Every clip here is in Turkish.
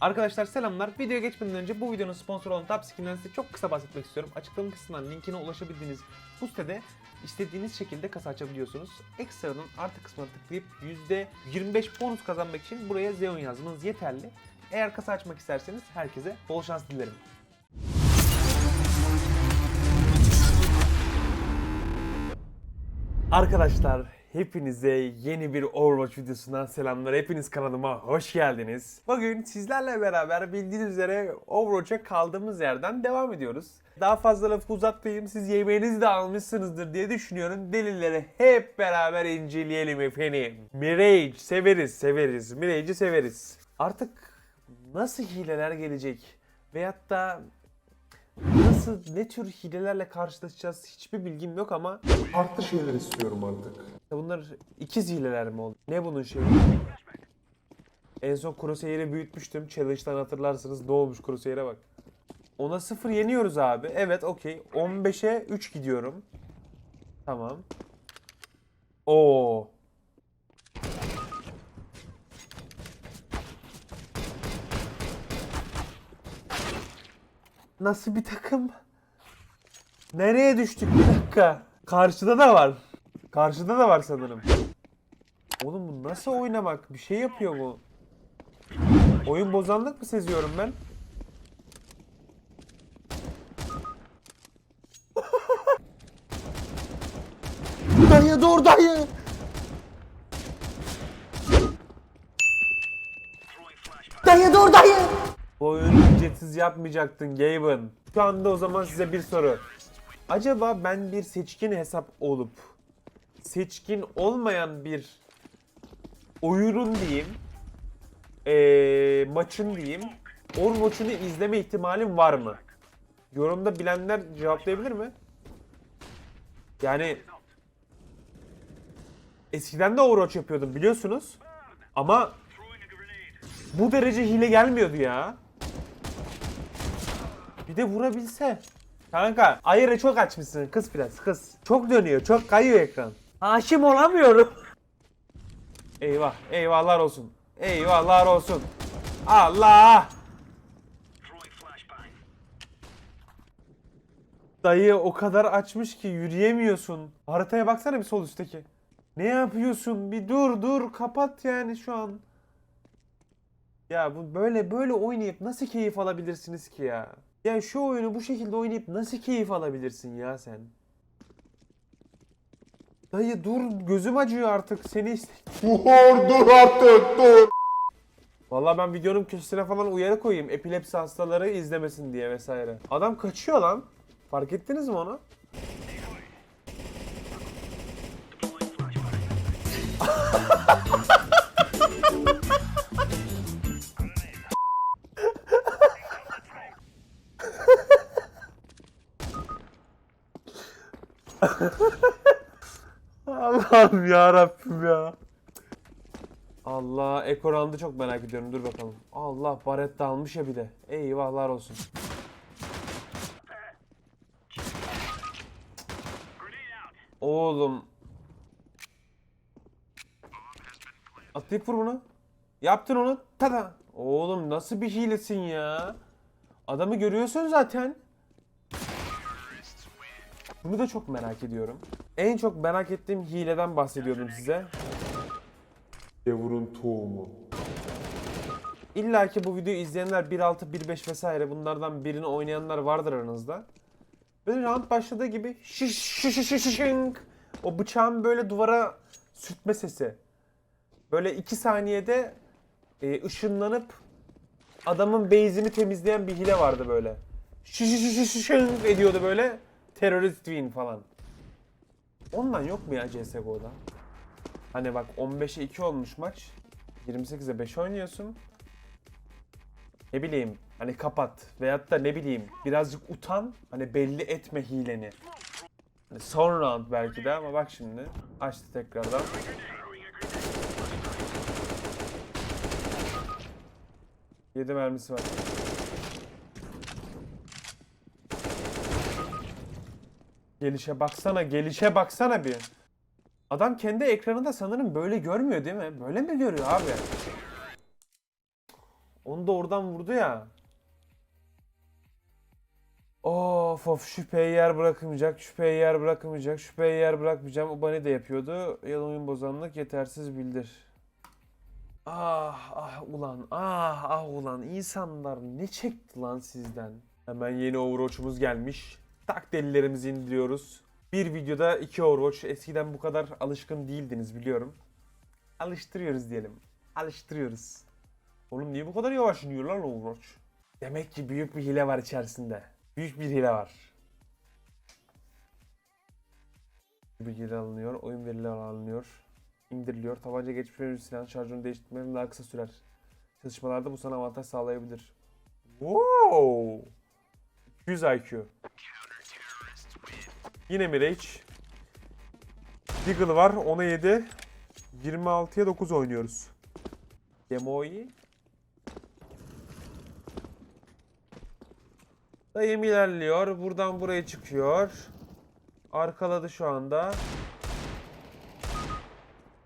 Arkadaşlar selamlar. Videoya geçmeden önce bu videonun sponsoru olan Tapskin'den size çok kısa bahsetmek istiyorum. Açıklama kısmından linkine ulaşabildiğiniz bu sitede istediğiniz şekilde kasa açabiliyorsunuz. Ekstradan artı kısmına tıklayıp %25 bonus kazanmak için buraya Xeon yazmanız yeterli. Eğer kasa açmak isterseniz herkese bol şans dilerim. Arkadaşlar hepinize yeni bir Overwatch videosundan selamlar. Hepiniz kanalıma hoş geldiniz. Bugün sizlerle beraber bildiğiniz üzere Overwatch'a kaldığımız yerden devam ediyoruz. Daha fazla lafı uzatmayayım. Siz yemeğinizi de almışsınızdır diye düşünüyorum. Delilleri hep beraber inceleyelim efendim. Mirage severiz severiz. Mirage'i severiz. Artık nasıl hileler gelecek? Veyahut da nasıl ne tür hilelerle karşılaşacağız hiçbir bilgim yok ama Farklı şeyler istiyorum artık. Bunlar ikiz hileler mi oldu? Ne bunun şeyi? En son Crosshair'i büyütmüştüm. Challenge'dan hatırlarsınız. Ne olmuş Crosshair'e bak. Ona 0 yeniyoruz abi. Evet okey. 15'e 3 gidiyorum. Tamam. Oo. Nasıl bir takım? Nereye düştük bir dakika? Karşıda da var. Karşıda da var sanırım. Oğlum bu nasıl oynamak? Bir şey yapıyor bu. Oyun bozanlık mı seziyorum ben? dayı dur dayı. Dayı dur dayı. Bu oyunu ücretsiz yapmayacaktın Gaben. Şu anda o zaman size bir soru. Acaba ben bir seçkin hesap olup seçkin olmayan bir oyunun diyeyim eee, maçın diyeyim Overwatch'unu izleme ihtimalim var mı? Yorumda bilenler cevaplayabilir mi? Yani eskiden de Overwatch yapıyordum biliyorsunuz. Ama bu derece hile gelmiyordu ya. Bir de vurabilse. Kanka ayırı çok açmışsın kız biraz kız. Çok dönüyor çok kayıyor ekran. Haşim olamıyorum. Eyvah eyvahlar olsun. Eyvahlar olsun. Allah. Dayı o kadar açmış ki yürüyemiyorsun. Haritaya baksana bir sol üstteki. Ne yapıyorsun? Bir dur dur kapat yani şu an. Ya bu böyle böyle oynayıp nasıl keyif alabilirsiniz ki ya? Ya şu oyunu bu şekilde oynayıp nasıl keyif alabilirsin ya sen? Dayı dur gözüm acıyor artık seni iste- Dur dur artık dur. Vallahi ben videonun köşesine falan uyarı koyayım epilepsi hastaları izlemesin diye vesaire. Adam kaçıyor lan. Fark ettiniz mi onu? Allah'ım ya Rabbim ya. Allah Ekoran'da çok merak ediyorum. Dur bakalım. Allah Baretta almış ya bir de. Eyvahlar olsun. Oğlum. Atlayıp vur bunu. Yaptın onu. Tada. Oğlum nasıl bir hilesin ya? Adamı görüyorsun zaten. Bunu da çok merak ediyorum. En çok merak ettiğim hileden bahsediyordum size. Yavurun tohumu. İlla ki bu videoyu izleyenler 1.6, 1.5 vesaire bunlardan birini oynayanlar vardır aranızda. Böyle round başladığı gibi şiş şiş şiş şiş şink. o bıçağın böyle duvara sürtme sesi. Böyle 2 saniyede e, ışınlanıp adamın base'ini temizleyen bir hile vardı böyle. Şiş şiş şiş şiş şink ediyordu böyle. Terörist win falan. Ondan yok mu ya CSGO'da? Hani bak 15'e 2 olmuş maç. 28'e 5 oynuyorsun. Ne bileyim hani kapat veyahut da ne bileyim birazcık utan hani belli etme hileni. Hani son round belki de ama bak şimdi açtı tekrardan. Yedi mermisi var. Gelişe baksana, gelişe baksana bir. Adam kendi ekranında sanırım böyle görmüyor değil mi? Böyle mi görüyor abi? Onu da oradan vurdu ya. Of of şüpheye yer bırakamayacak, şüpheye yer bırakamayacak, şüpheye yer bırakmayacağım. O bana de yapıyordu. Ya da oyun bozanlık yetersiz bildir. Ah ah ulan ah ah ulan insanlar ne çekti lan sizden. Hemen yeni Overwatch'umuz gelmiş. Tak delilerimizi indiriyoruz. Bir videoda iki Overwatch. Eskiden bu kadar alışkın değildiniz biliyorum. Alıştırıyoruz diyelim. Alıştırıyoruz. Oğlum niye bu kadar yavaş iniyor lan Overwatch? Demek ki büyük bir hile var içerisinde. Büyük bir hile var. Bilgiler alınıyor, oyun verileri alınıyor, indiriliyor. Tabanca geçmiş menü silah şarjını değiştirmenin daha kısa sürer. Çalışmalarda bu sana avantaj sağlayabilir. Wow! 200 IQ. Yine mi Rage? Deagle var, 10'a 7. 26'ya 9 oynuyoruz. Demo iyi. Dayım ilerliyor. Buradan buraya çıkıyor. Arkaladı şu anda.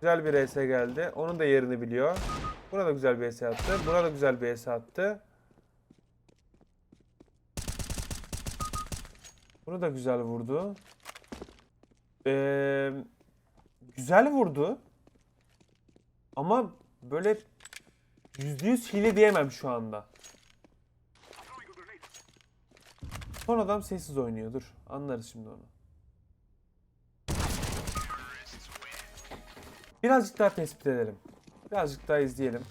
Güzel bir ES geldi. Onun da yerini biliyor. Buna da güzel bir ES attı. Buna da güzel bir ES attı. Bunu da güzel vurdu. Ee, güzel vurdu. Ama böyle %100 hile diyemem şu anda. Son adam sessiz oynuyor. Dur. Anlarız şimdi onu. Birazcık daha tespit edelim. Birazcık daha izleyelim.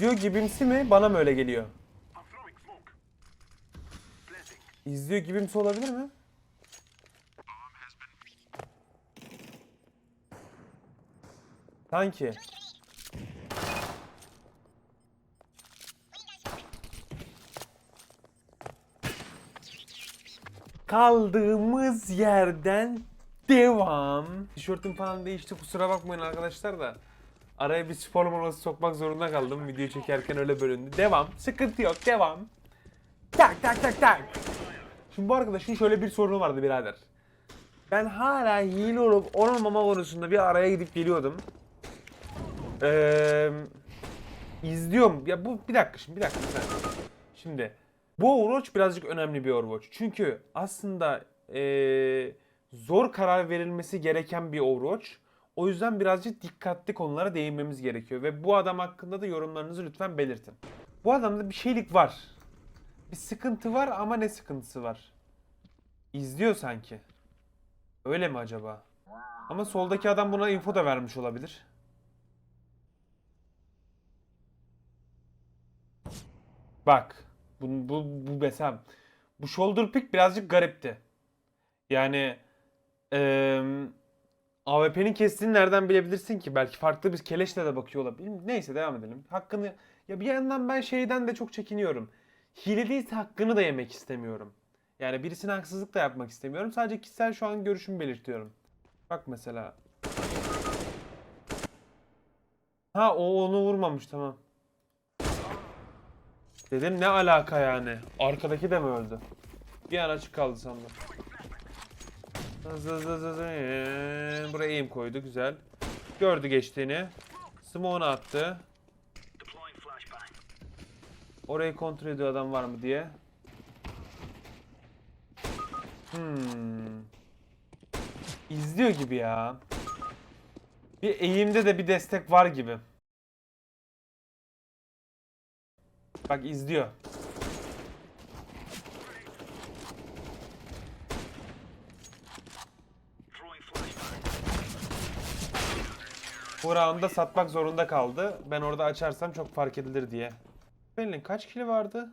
İzliyor gibimsi mi? Bana mı öyle geliyor? İzliyor gibimsi olabilir mi? Sanki. Kaldığımız yerden devam. Tişörtüm falan değişti kusura bakmayın arkadaşlar da. Araya bir spor molası sokmak zorunda kaldım. Video çekerken öyle bölündü. Devam. Sıkıntı yok. Devam. Tak tak tak tak. Şimdi bu arkadaşın şöyle bir sorunu vardı birader. Ben hala hile olup olmama konusunda bir araya gidip geliyordum. Ee, izliyorum. Ya bu bir dakika şimdi bir dakika. dakika. Şimdi bu Overwatch birazcık önemli bir Overwatch. Çünkü aslında ee, zor karar verilmesi gereken bir Overwatch. O yüzden birazcık dikkatli konulara değinmemiz gerekiyor. Ve bu adam hakkında da yorumlarınızı lütfen belirtin. Bu adamda bir şeylik var. Bir sıkıntı var ama ne sıkıntısı var? İzliyor sanki. Öyle mi acaba? Ama soldaki adam buna info da vermiş olabilir. Bak. Bu, bu, bu mesela bu shoulder pick birazcık garipti. Yani eee AWP'nin kestiğini nereden bilebilirsin ki? Belki farklı bir keleşle de bakıyor olabilir. Neyse devam edelim. Hakkını ya bir yandan ben şeyden de çok çekiniyorum. Hile değilse hakkını da yemek istemiyorum. Yani birisine haksızlık da yapmak istemiyorum. Sadece kişisel şu an görüşümü belirtiyorum. Bak mesela. Ha o onu vurmamış tamam. Dedim ne alaka yani? Arkadaki de mi öldü? Bir an açık kaldı sandım. Buraya aim koydu güzel. Gördü geçtiğini. Smoke'unu attı. Orayı kontrol ediyor adam var mı diye. Hmm. İzliyor gibi ya. Bir eğimde de bir destek var gibi. Bak izliyor. Bu roundda satmak zorunda kaldı. Ben orada açarsam çok fark edilir diye. Belin kaç kili vardı?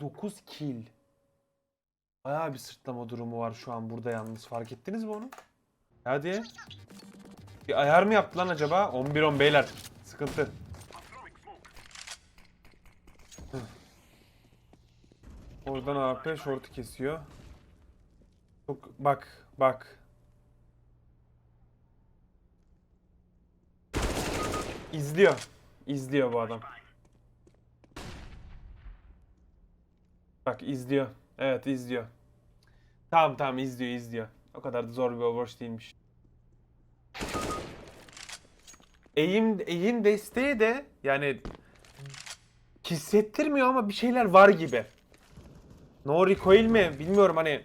9 kill. Bayağı bir sırtlama durumu var şu an burada yalnız. Fark ettiniz mi onu? Hadi. Bir ayar mı yaptı lan acaba? 11-10 beyler. Sıkıntı. Oradan AP short'u kesiyor. Çok bak bak. İzliyor. İzliyor bu adam. Bak izliyor. Evet izliyor. Tamam tamam izliyor izliyor. O kadar da zor bir Overwatch değilmiş. Eğim, eğim desteği de yani hissettirmiyor ama bir şeyler var gibi. No recoil mi bilmiyorum hani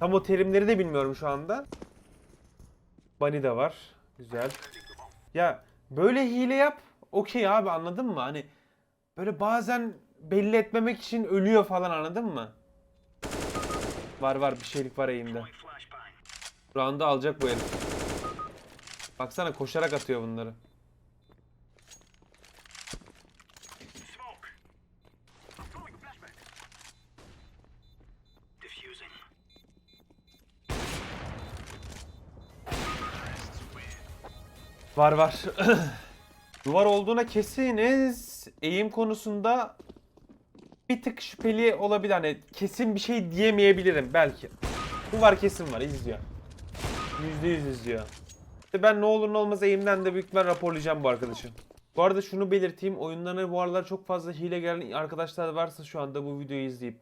tam o terimleri de bilmiyorum şu anda. Bunny de var. Güzel. Ya böyle hile yap okey abi anladın mı? Hani böyle bazen belli etmemek için ölüyor falan anladın mı? Var var bir şeylik var eğimde. Round'u alacak bu herif. Baksana koşarak atıyor bunları. Var var. Duvar olduğuna kesiniz. Eğim konusunda bir tık şüpheli olabilir. Hani kesin bir şey diyemeyebilirim belki. Bu var kesin var izliyor. Yüzde yüz izliyor. İşte ben ne olur ne olmaz eğimden de büyük ihtimal raporlayacağım bu arkadaşı. Bu arada şunu belirteyim. Oyunlarına bu aralar çok fazla hile gelen arkadaşlar varsa şu anda bu videoyu izleyip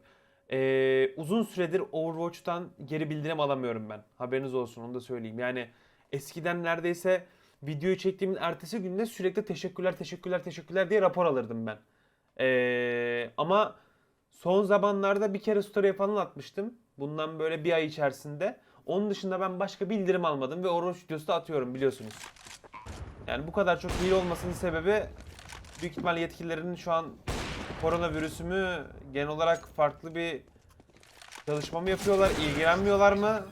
ee, uzun süredir Overwatch'tan geri bildirim alamıyorum ben. Haberiniz olsun onu da söyleyeyim. Yani eskiden neredeyse videoyu çektiğimin ertesi günde sürekli teşekkürler teşekkürler teşekkürler diye rapor alırdım ben. Ee, ama son zamanlarda bir kere story falan atmıştım. Bundan böyle bir ay içerisinde. Onun dışında ben başka bildirim almadım ve Overwatch videosu atıyorum biliyorsunuz. Yani bu kadar çok hile olmasının sebebi büyük ihtimal yetkililerin şu an koronavirüsü mü genel olarak farklı bir çalışma mı yapıyorlar, ilgilenmiyorlar mı?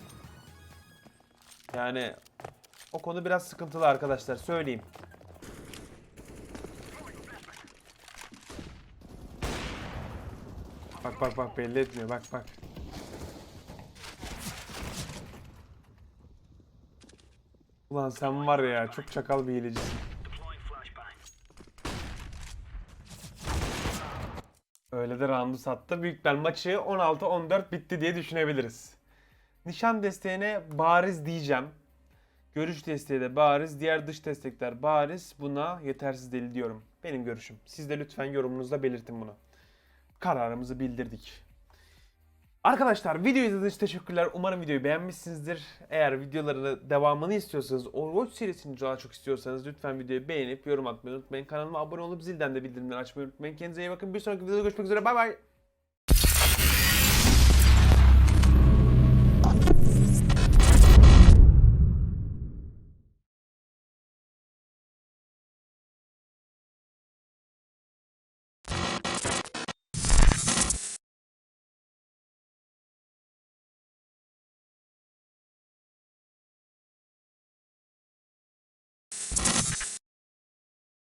Yani o konu biraz sıkıntılı arkadaşlar söyleyeyim. Bak bak bak belli etmiyor bak bak. Ulan sen var ya çok çakal bir hilecisin. Öyle de roundu sattı. Büyük ihtimal maçı 16-14 bitti diye düşünebiliriz. Nişan desteğine bariz diyeceğim. Görüş desteği de bariz. Diğer dış destekler bariz. Buna yetersiz değil diyorum. Benim görüşüm. Siz de lütfen yorumunuzda belirtin bunu. Kararımızı bildirdik. Arkadaşlar video izlediğiniz teşekkürler. Umarım videoyu beğenmişsinizdir. Eğer videoların devamını istiyorsanız, Overwatch serisini daha çok istiyorsanız lütfen videoyu beğenip yorum atmayı unutmayın. Kanalıma abone olup zilden de bildirimleri açmayı unutmayın. Kendinize iyi bakın. Bir sonraki videoda görüşmek üzere. Bay bay.